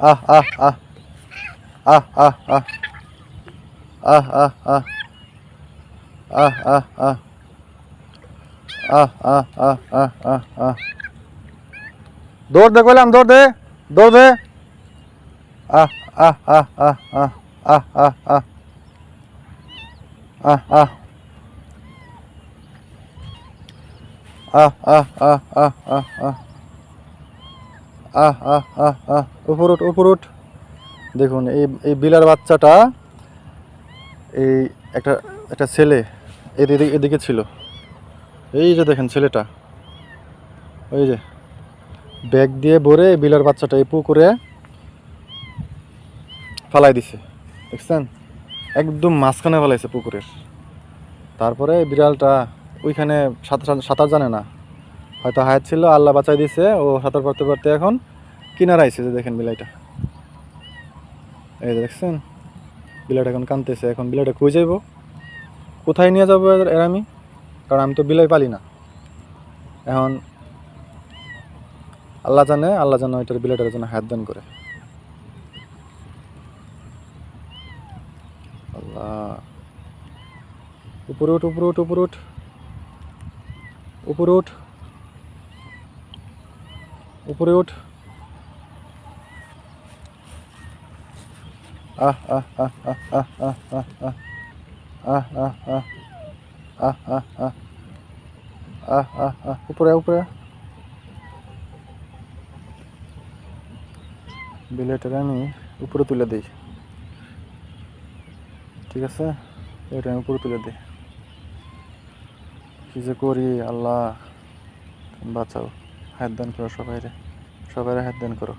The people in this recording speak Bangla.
আহ আহ আহ আহ আহ আহ আহ আহ আহ আহ আহ আহ আহ আহ আহ আহ আহ আহ দৌড় দে কইলাম দৌড় দে দৌড় দে আহ আহ আহ আহ আহ আহ আহ আহ আহ আহ আহ আহ আহ আহ আহ আহ আহ আহ আহ আহ, উপর উঠ দেখুন, এই এই বিলার বাচ্চাটা এই একটা একটা ছেলে এদিকে এদিকে ছিল। এই যে দেখেন ছেলেটা। ওই যে ব্যাগ দিয়ে ভরে বিলার বাচ্চাটা এই পুকুরে ফালাই দিছে। দেখছেন? একদম মাঝখানে ফেলাইছে পুকুরের। তারপরে বিড়ালটা ওইখানে সাঁতার সাঁতার জানে না। হয়তো হায়াত ছিল, আল্লাহ বাঁচাই দিছে, ও সাঁতার পারতে পারতে এখন কিনার আইছে, যে দেখেন বিলাইটা। এই যে দেখছেন, বিলাইটা এখন কানতেছে, এখন বিলাইটা কই যাইব? কোথায় নিয়ে যাব এর আমি? কারণ আমি তো বিলাই পালি না। এখন আল্লাহ জানে আল্লাহ জানে ওইটার বিলাইটার জন্য হাত দান করে। উপরে উঠ উপরে উঠ উপরে উঠ। উপরে উঠ। উপরে উঠ আহ আহ আহ আহ আহ আহ আহ আহ আহ আহ আহ আহ আহ আহ আহ আহ উপরে উপরে। বিলেটারে আমি উপরে তুলে দিই ঠিক আছে এটা আমি উপরে তুলে দিই কি যে করি আল্লাহ বাঁচাও হাত দান করো সবাইরে। সবাইরে হাত দান করো।